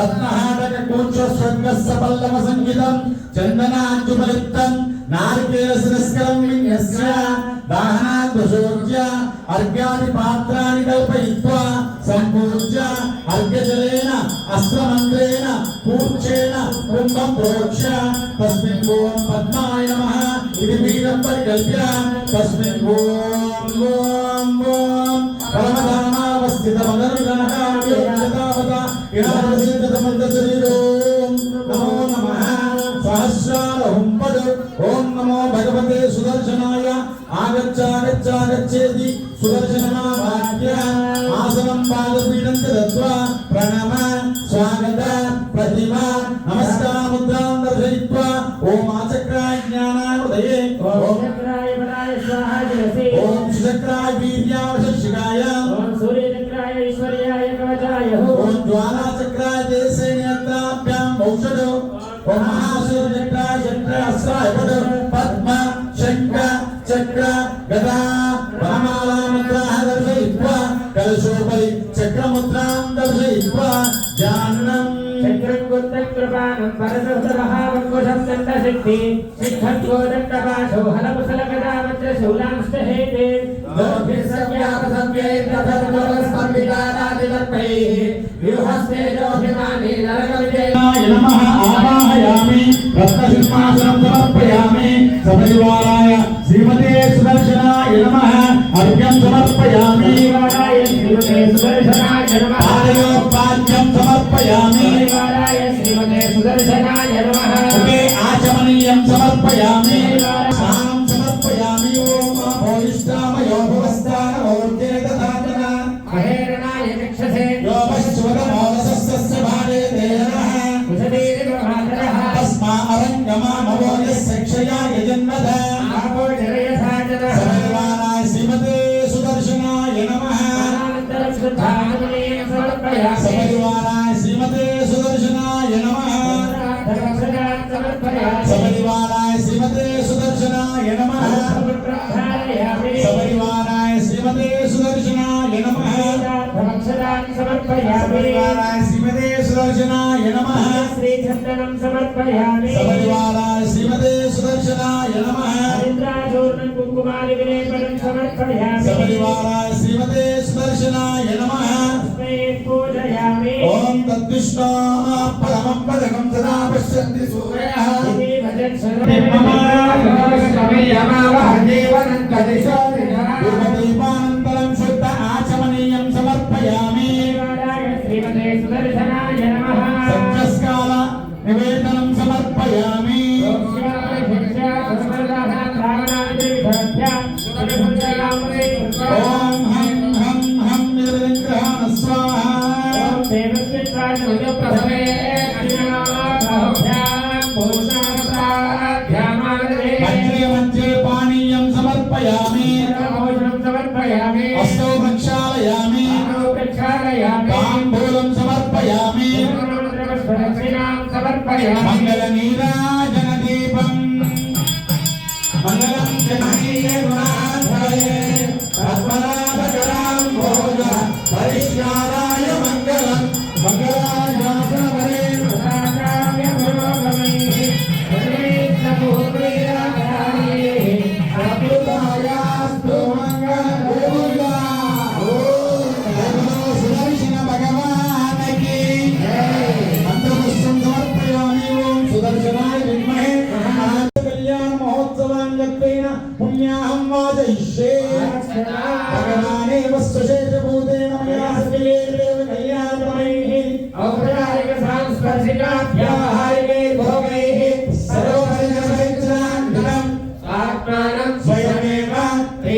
రత్నహారక కూర్చ స్వర్గస్య పల్లవ సంగీతం చందనాంజుమలిప్తం నారికేల శిరస్కరం విన్యస్య దాహనాద్వశోర్జ్య అర్ఘ్యాది పాత్రాన్ని కల్పయిత్వా సంపూజ్య అర్ఘ్యజలేన అస్త్రమంత్రేణ పూర్చేణ కుంభం ప్రోక్ష తస్మిన్ ఓం పద్మాయ నమః ఇది పీఠం పరికల్ప్య తస్మిన్ ఓం ఓం ఓం నమో భగవతే సుదర్శనాయ ఆగచ్చాగచ్చాగచ్చేది సుదర్శనమావాక్య ఆసనం పాదపీఠం దత్వా ప్రణమ స్వాగత ప్రతిమ నమస్కారముద్రాం దర్శయిత్వా ఓం ఆచక్రాయ జ్ఞానామృతయే ఓం చక్రాయ పరాయ స్వాహా జలసే ఓం సుచక్రాయ వీర్యావశిషికాయ ఓం సూర్యచక్రాయ ఈశ్వర్యాయ కవచాయ ఓం జ్వాలాచక్రాయ దేశే నేత్రాభ్యాం ఔషధో ఓం మహాసూర్యచక్రాయ చక్రాస్త్రాయ పద పద్మ శంఖ చక్ర సపరివారాయ శ్రీమతే సుదర్శనాయ నమ అర్ఘ్యం సమర్పయామి. సపరివారాయ శ్రీమతే సుదర్శనాయ నమ. సపరివారాయ శ్రీమతే సుదర్శనాయ నమ. సపరివారాయ శ్రీమతే సుదర్శనాయ నమ. సపరివారాయ శ్రీమతే సుదర్శనాయ నమ. శ్రీచందనం సమర్పయామి సపరివారాయ శ్రీమతే సుదర్శనాయ నమ. ఇంద్రాచూర్ణం శ్రీమతే సుదర్శనాయ నమ. ఓం తద్విష్ణో పరమం పదకం సదా పశ్యంతి సూర్యः భజన్ సర్వే మమ సమయమావ హదేవనం కదే ताम्बूलं समर्पयामि समर्पयामि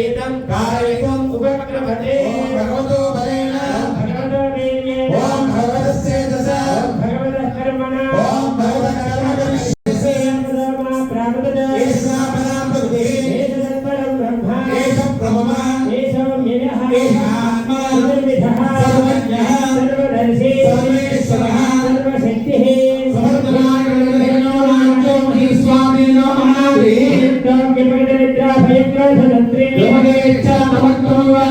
ఏతం కారయతం ఉపక్రమతే. ఓం భగవతో బలేన. భగవతో బలేన ఓం భగవతస్య దశ. భగవత కర్మణ ఓం భగవత కర్మణ ప్రాణుద యచ్చ నమత్వం వా